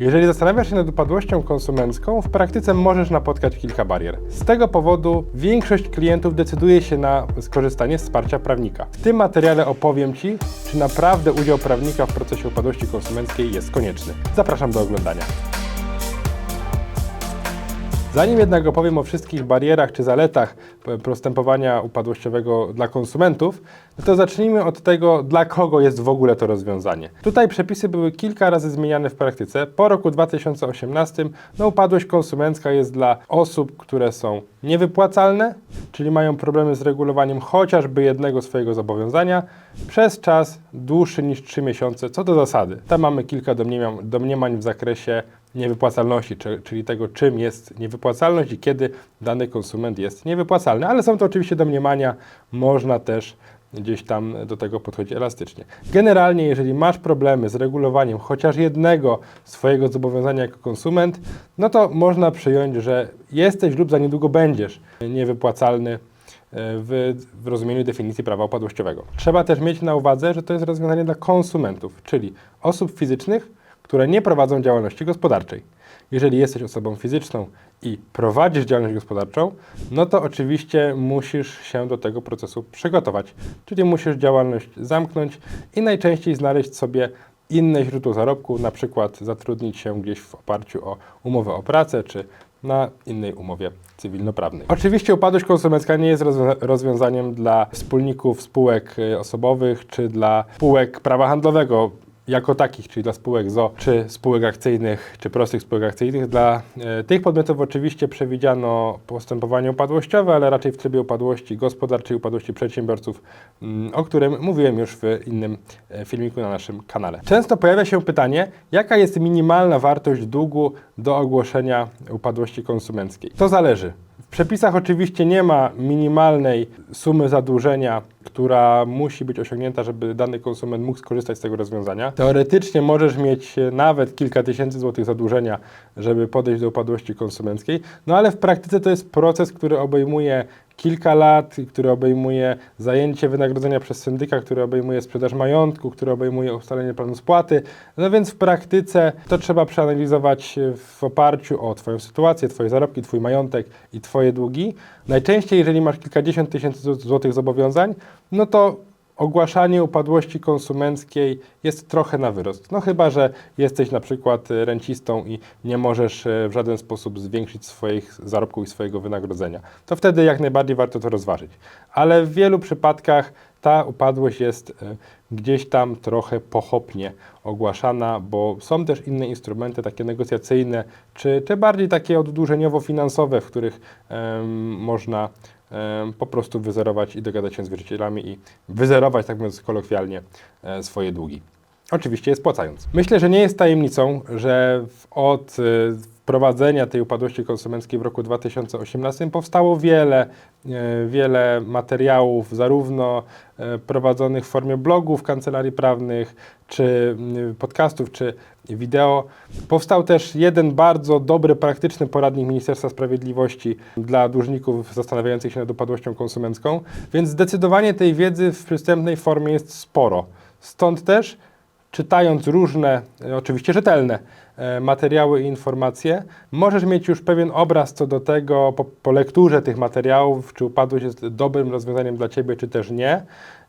Jeżeli zastanawiasz się nad upadłością konsumencką, w praktyce możesz napotkać kilka barier. Z tego powodu większość klientów decyduje się na skorzystanie z wsparcia prawnika. W tym materiale opowiem Ci, czy naprawdę udział prawnika w procesie upadłości konsumenckiej jest konieczny. Zapraszam do oglądania. Zanim jednak opowiem o wszystkich barierach czy zaletach postępowania upadłościowego dla konsumentów, no to zacznijmy od tego, dla kogo jest w ogóle to rozwiązanie. Tutaj przepisy były kilka razy zmieniane w praktyce. Po roku 2018 no, upadłość konsumencka jest dla osób, które są niewypłacalne, czyli mają problemy z regulowaniem chociażby jednego swojego zobowiązania przez czas dłuższy niż 3 miesiące, co do zasady. Tam mamy kilka domniemań, domniemań w zakresie niewypłacalności, czy- czyli tego, czym jest niewypłacalność i kiedy dany konsument jest niewypłacalny. Ale są to oczywiście domniemania, można też gdzieś tam do tego podchodzić elastycznie. Generalnie, jeżeli masz problemy z regulowaniem chociaż jednego swojego zobowiązania jako konsument, no to można przyjąć, że jesteś lub za niedługo będziesz niewypłacalny e, w, w rozumieniu definicji prawa upadłościowego. Trzeba też mieć na uwadze, że to jest rozwiązanie dla konsumentów, czyli osób fizycznych, które nie prowadzą działalności gospodarczej. Jeżeli jesteś osobą fizyczną i prowadzisz działalność gospodarczą, no to oczywiście musisz się do tego procesu przygotować. Czyli musisz działalność zamknąć i najczęściej znaleźć sobie inne źródło zarobku, na przykład zatrudnić się gdzieś w oparciu o umowę o pracę czy na innej umowie cywilnoprawnej. Oczywiście upadłość konsumencka nie jest rozwiąza- rozwiązaniem dla wspólników spółek y, osobowych czy dla spółek prawa handlowego jako takich, czyli dla spółek ZO, czy spółek akcyjnych, czy prostych spółek akcyjnych. Dla e, tych podmiotów oczywiście przewidziano postępowanie upadłościowe, ale raczej w trybie upadłości gospodarczej, upadłości przedsiębiorców, mm, o którym mówiłem już w innym e, filmiku na naszym kanale. Często pojawia się pytanie, jaka jest minimalna wartość długu do ogłoszenia upadłości konsumenckiej. To zależy. W przepisach oczywiście nie ma minimalnej sumy zadłużenia, która musi być osiągnięta, żeby dany konsument mógł skorzystać z tego rozwiązania. Teoretycznie możesz mieć e, nawet kilka tysięcy złotych zadłużenia, żeby podejść do upadłości konsumenckiej, no ale w praktyce to jest proces, który obejmuje kilka lat, który obejmuje zajęcie wynagrodzenia przez syndyka, który obejmuje sprzedaż majątku, który obejmuje ustalenie planu spłaty. No więc w praktyce to trzeba przeanalizować w oparciu o Twoją sytuację, Twoje zarobki, Twój majątek i Twoje długi. Najczęściej, jeżeli masz kilkadziesiąt tysięcy zł- złotych zobowiązań, no to ogłaszanie upadłości konsumenckiej jest trochę na wyrost. No chyba, że jesteś na przykład rencistą i nie możesz e, w żaden sposób zwiększyć swoich zarobków i swojego wynagrodzenia. To wtedy jak najbardziej warto to rozważyć. Ale w wielu przypadkach ta upadłość jest e, gdzieś tam trochę pochopnie ogłaszana, bo są też inne instrumenty, takie negocjacyjne, czy, czy bardziej takie oddłużeniowo-finansowe, w których em, można po prostu wyzerować i dogadać się z wierzycielami i wyzerować, tak mówiąc kolokwialnie, e, swoje długi. Oczywiście je spłacając. Myślę, że nie jest tajemnicą, że od y, wprowadzenia tej upadłości konsumenckiej w roku 2018 powstało wiele, e, wiele materiałów, zarówno e, prowadzonych w formie blogów kancelarii prawnych, czy podcastów, czy wideo. Powstał też jeden bardzo dobry, praktyczny poradnik Ministerstwa Sprawiedliwości dla dłużników zastanawiających się nad upadłością konsumencką, więc zdecydowanie tej wiedzy w przystępnej formie jest sporo. Stąd też czytając różne, e, oczywiście rzetelne materiały i informacje, możesz mieć już pewien obraz co do tego po, po lekturze tych materiałów, czy upadłość jest dobrym rozwiązaniem dla Ciebie, czy też nie.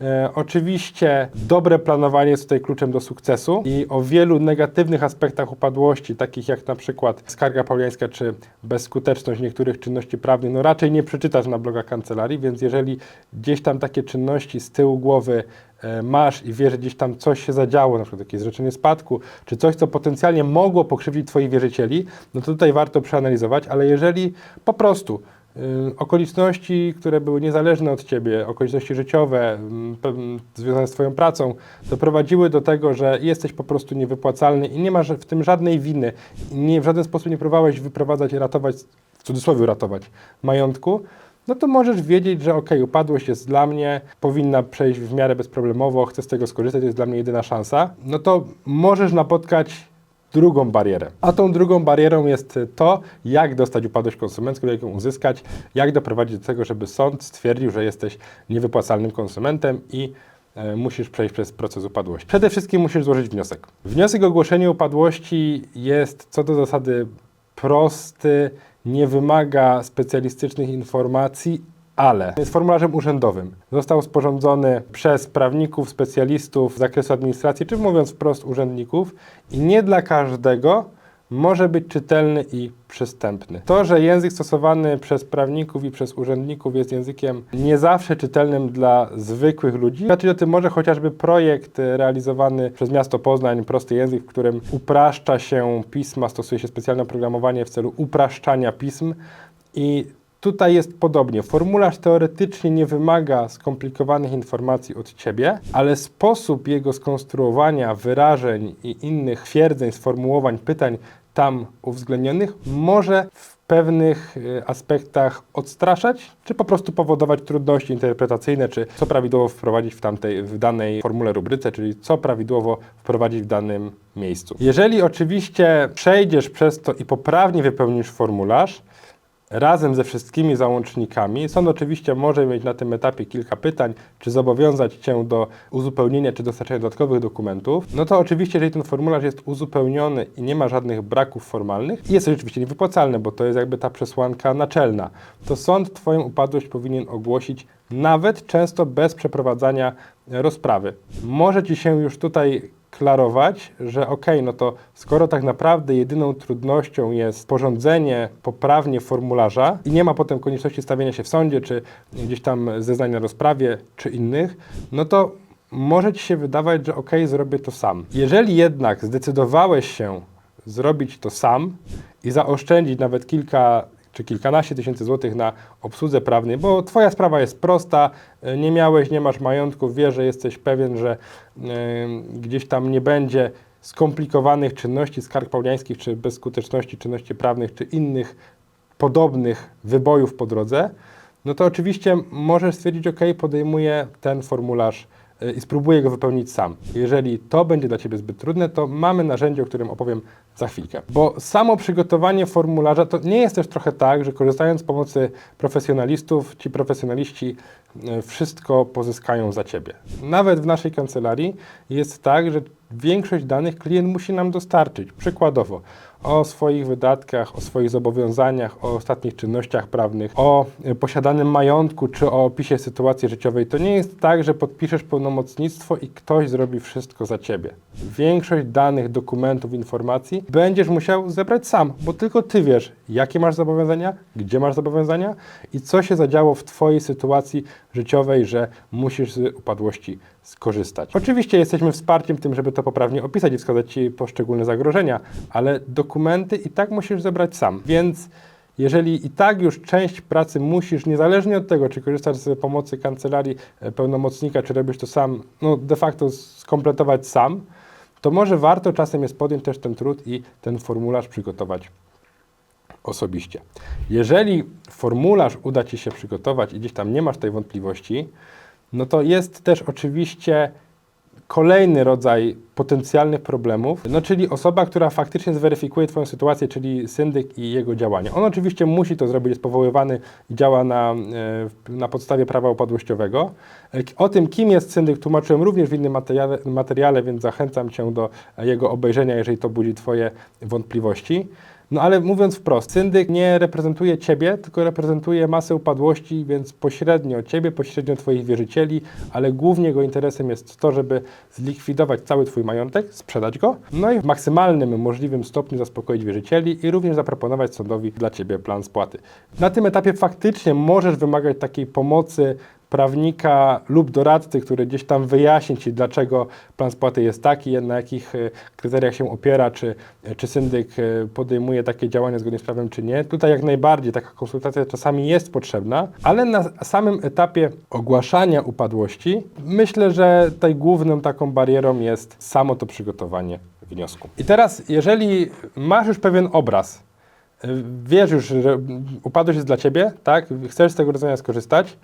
E, oczywiście dobre planowanie jest tutaj kluczem do sukcesu i o wielu negatywnych aspektach upadłości, takich jak na przykład skarga pauliańska czy bezskuteczność niektórych czynności prawnych, no raczej nie przeczytasz na blogach kancelarii, więc jeżeli gdzieś tam takie czynności z tyłu głowy e, masz i wiesz, że gdzieś tam coś się zadziało, na przykład jakieś zrzeczenie spadku, czy coś, co potencjalnie mogło pokrzywdzić Twoich wierzycieli, no to tutaj warto przeanalizować, ale jeżeli po prostu y, okoliczności, które były niezależne od Ciebie, okoliczności życiowe, mm, pewne- związane z Twoją pracą, doprowadziły do tego, że jesteś po prostu niewypłacalny i nie masz w tym żadnej winy, nie, w żaden sposób nie próbowałeś wyprowadzać i ratować, w cudzysłowie ratować, majątku, no to możesz wiedzieć, że ok, upadłość jest dla mnie, powinna przejść w miarę bezproblemowo, chcę z tego skorzystać, jest dla mnie jedyna szansa, no to możesz napotkać drugą barierę. A tą drugą barierą jest to, jak dostać upadłość konsumencką, jak ją uzyskać, jak doprowadzić do tego, żeby sąd stwierdził, że jesteś niewypłacalnym konsumentem i e, musisz przejść przez proces upadłości. Przede wszystkim musisz złożyć wniosek. Wniosek o ogłoszenie upadłości jest co do zasady prosty, nie wymaga specjalistycznych informacji, ale jest formularzem urzędowym. Został sporządzony przez prawników, specjalistów z zakresu administracji, czy mówiąc wprost urzędników i nie dla każdego może być czytelny i przystępny. To, że język stosowany przez prawników i przez urzędników jest językiem nie zawsze czytelnym dla zwykłych ludzi, znaczy o tym może chociażby projekt realizowany przez miasto Poznań, prosty język, w którym upraszcza się pisma, stosuje się specjalne oprogramowanie w celu upraszczania pism i Tutaj jest podobnie. Formularz teoretycznie nie wymaga skomplikowanych informacji od ciebie, ale sposób jego skonstruowania, wyrażeń i innych twierdzeń, sformułowań, pytań tam uwzględnionych może w pewnych y, aspektach odstraszać, czy po prostu powodować trudności interpretacyjne, czy co prawidłowo wprowadzić w, tamtej, w danej formule rubryce, czyli co prawidłowo wprowadzić w danym miejscu. Jeżeli oczywiście przejdziesz przez to i poprawnie wypełnisz formularz, razem ze wszystkimi załącznikami. Sąd oczywiście może mieć na tym etapie kilka pytań, czy zobowiązać Cię do uzupełnienia, czy dostarczenia dodatkowych dokumentów. No to oczywiście, jeżeli ten formularz jest uzupełniony i nie ma żadnych braków formalnych jest oczywiście niewypłacalny, bo to jest jakby ta przesłanka naczelna, to sąd Twoją upadłość powinien ogłosić nawet często bez przeprowadzania rozprawy. Może Ci się już tutaj klarować, że ok, no to skoro tak naprawdę jedyną trudnością jest sporządzenie poprawnie formularza i nie ma potem konieczności stawienia się w sądzie, czy gdzieś tam zeznań na rozprawie, czy innych, no to może Ci się wydawać, że ok, zrobię to sam. Jeżeli jednak zdecydowałeś się zrobić to sam i zaoszczędzić nawet kilka czy kilkanaście tysięcy złotych na obsłudze prawnej, bo Twoja sprawa jest prosta, e, nie miałeś, nie masz majątku, wiesz, że jesteś pewien, że y, gdzieś tam nie będzie skomplikowanych czynności skarg pauliańskich, czy bezskuteczności czynności prawnych, czy innych podobnych wybojów po drodze, no to oczywiście możesz stwierdzić, ok, podejmuję ten formularz i spróbuję go wypełnić sam. Jeżeli to będzie dla Ciebie zbyt trudne, to mamy narzędzie, o którym opowiem za chwilkę. Bo samo przygotowanie formularza to nie jest też trochę tak, że korzystając z pomocy profesjonalistów, ci profesjonaliści e, wszystko pozyskają za ciebie. Nawet w naszej kancelarii jest tak, że większość danych klient musi nam dostarczyć. Przykładowo o swoich wydatkach, o swoich zobowiązaniach, o ostatnich czynnościach prawnych, o e, posiadanym majątku czy o opisie sytuacji życiowej. To nie jest tak, że podpiszesz pełnomocnictwo i ktoś zrobi wszystko za ciebie. Większość danych, dokumentów, informacji będziesz musiał zebrać sam, bo tylko ty wiesz, jakie masz zobowiązania, gdzie masz zobowiązania i co się zadziało w twojej sytuacji życiowej, że musisz z upadłości skorzystać. Oczywiście jesteśmy wsparciem tym, żeby to poprawnie opisać i wskazać ci poszczególne zagrożenia, ale dokumenty i tak musisz zebrać sam. Więc jeżeli i tak już część pracy musisz, niezależnie od tego, czy korzystasz z pomocy kancelarii e, pełnomocnika, czy robisz to sam, no de facto skompletować sam, to może warto czasem jest podjąć też ten trud i ten formularz przygotować osobiście. Jeżeli formularz uda Ci się przygotować i gdzieś tam nie masz tej wątpliwości, no to jest też oczywiście kolejny rodzaj potencjalnych problemów, no czyli osoba, która faktycznie zweryfikuje Twoją sytuację, czyli syndyk i jego działanie. On oczywiście musi to zrobić, jest powoływany i działa na, e, na podstawie prawa upadłościowego. E, o tym, kim jest syndyk, tłumaczyłem również w innym materiale, materiale, więc zachęcam Cię do jego obejrzenia, jeżeli to budzi Twoje wątpliwości. No ale mówiąc wprost, syndyk nie reprezentuje Ciebie, tylko reprezentuje masę upadłości, więc pośrednio Ciebie, pośrednio Twoich wierzycieli, ale głównie jego interesem jest to, żeby zlikwidować cały Twój majątek, sprzedać go, no i w maksymalnym możliwym stopniu zaspokoić wierzycieli i również zaproponować sądowi dla Ciebie plan spłaty. Na tym etapie faktycznie możesz wymagać takiej pomocy prawnika lub doradcy, który gdzieś tam wyjaśni Ci, dlaczego plan spłaty jest taki, na jakich e, kryteriach się opiera, czy, e, czy syndyk e, podejmuje takie działania zgodnie z prawem, czy nie. Tutaj jak najbardziej taka konsultacja czasami jest potrzebna, ale na samym etapie ogłaszania upadłości myślę, że tutaj główną taką barierą jest samo to przygotowanie wniosku. I teraz, jeżeli masz już pewien obraz, wiesz już, że upadłość jest dla Ciebie, tak, chcesz z tego rozwiązania skorzystać,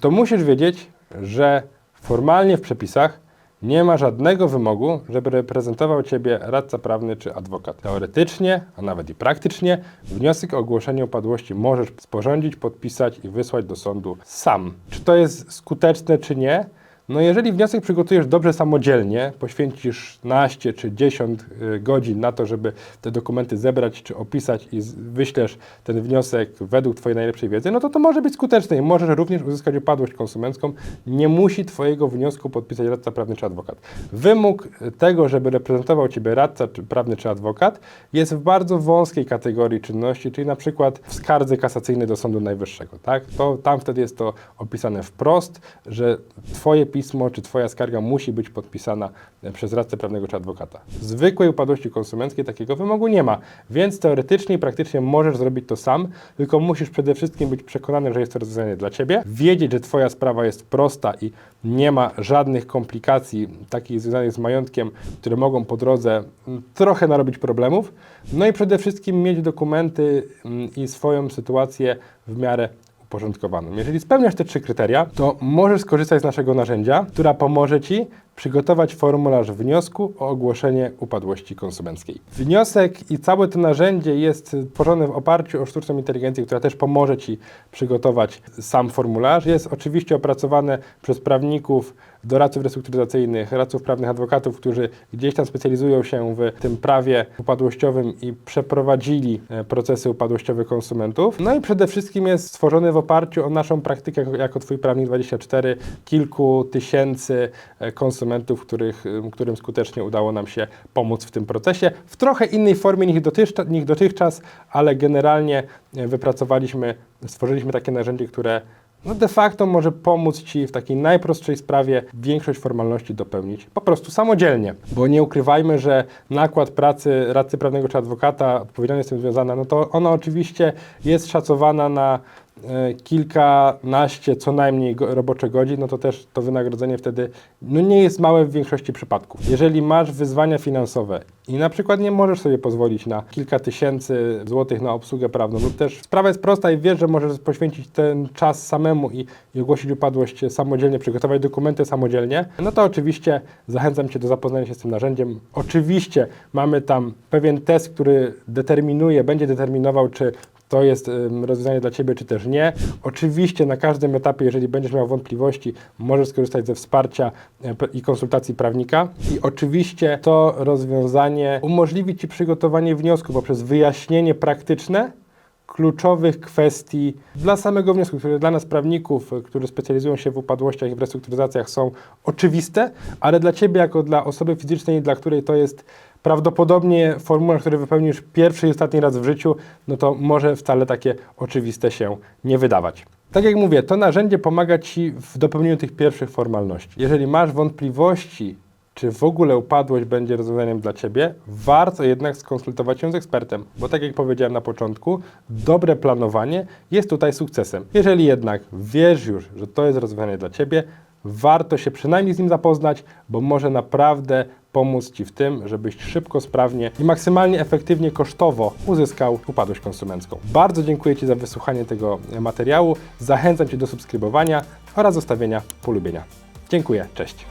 to musisz wiedzieć, że formalnie w przepisach nie ma żadnego wymogu, żeby reprezentował Ciebie radca prawny czy adwokat. Teoretycznie, a nawet i praktycznie, wniosek o ogłoszenie upadłości możesz sporządzić, podpisać i wysłać do sądu sam. Czy to jest skuteczne, czy nie? No jeżeli wniosek przygotujesz dobrze samodzielnie, poświęcisz naście czy 10 y, godzin na to, żeby te dokumenty zebrać czy opisać i wyślesz ten wniosek według Twojej najlepszej wiedzy, no to to może być skuteczne i możesz również uzyskać upadłość konsumencką. Nie musi Twojego wniosku podpisać radca prawny czy adwokat. Wymóg tego, żeby reprezentował Ciebie radca czy prawny czy adwokat jest w bardzo wąskiej kategorii czynności, czyli na przykład w skardze kasacyjnej do Sądu Najwyższego. Tak? To, tam wtedy jest to opisane wprost, że Twoje czy Twoja skarga musi być podpisana e, przez radcę prawnego czy adwokata. W zwykłej upadłości konsumenckiej takiego wymogu nie ma, więc teoretycznie i praktycznie możesz zrobić to sam, tylko musisz przede wszystkim być przekonany, że jest to rozwiązanie dla Ciebie, wiedzieć, że Twoja sprawa jest prosta i nie ma żadnych komplikacji takich związanych z majątkiem, które mogą po drodze mm, trochę narobić problemów, no i przede wszystkim mieć dokumenty mm, i swoją sytuację w miarę uporządkowaną. Jeżeli spełniasz te trzy kryteria, to możesz skorzystać z naszego narzędzia, która pomoże Ci przygotować formularz wniosku o ogłoszenie upadłości konsumenckiej. Wniosek i całe to narzędzie jest tworzone w oparciu o sztuczną inteligencję, która też pomoże Ci przygotować sam formularz. Jest oczywiście opracowane przez prawników, doradców restrukturyzacyjnych, radców prawnych, adwokatów, którzy gdzieś tam specjalizują się w tym prawie upadłościowym i przeprowadzili e, procesy upadłościowe konsumentów. No i przede wszystkim jest stworzony w oparciu o naszą praktykę jako Twój Prawnik 24 kilku tysięcy e, konsumentów, których, e, którym skutecznie udało nam się pomóc w tym procesie. W trochę innej formie niż dotychczas, niż dotychczas ale generalnie e, wypracowaliśmy, stworzyliśmy takie narzędzie, które no de facto może pomóc Ci w takiej najprostszej sprawie większość formalności dopełnić po prostu samodzielnie. Bo nie ukrywajmy, że nakład pracy radcy prawnego czy adwokata, odpowiedzialność z tym związana, no to ona oczywiście jest szacowana na kilkanaście co najmniej robocze godzin, no to też to wynagrodzenie wtedy no nie jest małe w większości przypadków. Jeżeli masz wyzwania finansowe i na przykład nie możesz sobie pozwolić na kilka tysięcy złotych na obsługę prawną, lub też sprawa jest prosta i wiesz, że możesz poświęcić ten czas samemu i, i ogłosić upadłość samodzielnie, przygotować dokumenty samodzielnie, no to oczywiście zachęcam Cię do zapoznania się z tym narzędziem. Oczywiście mamy tam pewien test, który determinuje, będzie determinował, czy to jest rozwiązanie dla Ciebie, czy też nie. Oczywiście na każdym etapie, jeżeli będziesz miał wątpliwości, możesz skorzystać ze wsparcia e, i konsultacji prawnika. I oczywiście to rozwiązanie umożliwi Ci przygotowanie wniosku poprzez wyjaśnienie praktyczne kluczowych kwestii dla samego wniosku, które dla nas prawników, y, którzy specjalizują się w upadłościach i w restrukturyzacjach są oczywiste, ale dla Ciebie jako dla osoby fizycznej, dla której to jest prawdopodobnie formularz, który wypełnisz pierwszy i ostatni raz w życiu, no to może wcale takie oczywiste się nie wydawać. Tak jak mówię, to narzędzie pomaga Ci w dopełnieniu tych pierwszych formalności. Jeżeli masz wątpliwości, czy w ogóle upadłość będzie rozwiązaniem dla Ciebie, warto jednak skonsultować się z ekspertem, bo tak jak powiedziałem na początku, dobre planowanie jest tutaj sukcesem. Jeżeli jednak wiesz już, że to jest rozwiązanie dla Ciebie, warto się przynajmniej z nim zapoznać, bo może naprawdę pomóc Ci w tym, żebyś szybko, sprawnie i maksymalnie efektywnie kosztowo uzyskał upadłość konsumencką. Bardzo dziękuję Ci za wysłuchanie tego materiału. Zachęcam Cię do subskrybowania oraz zostawienia polubienia. Dziękuję, cześć.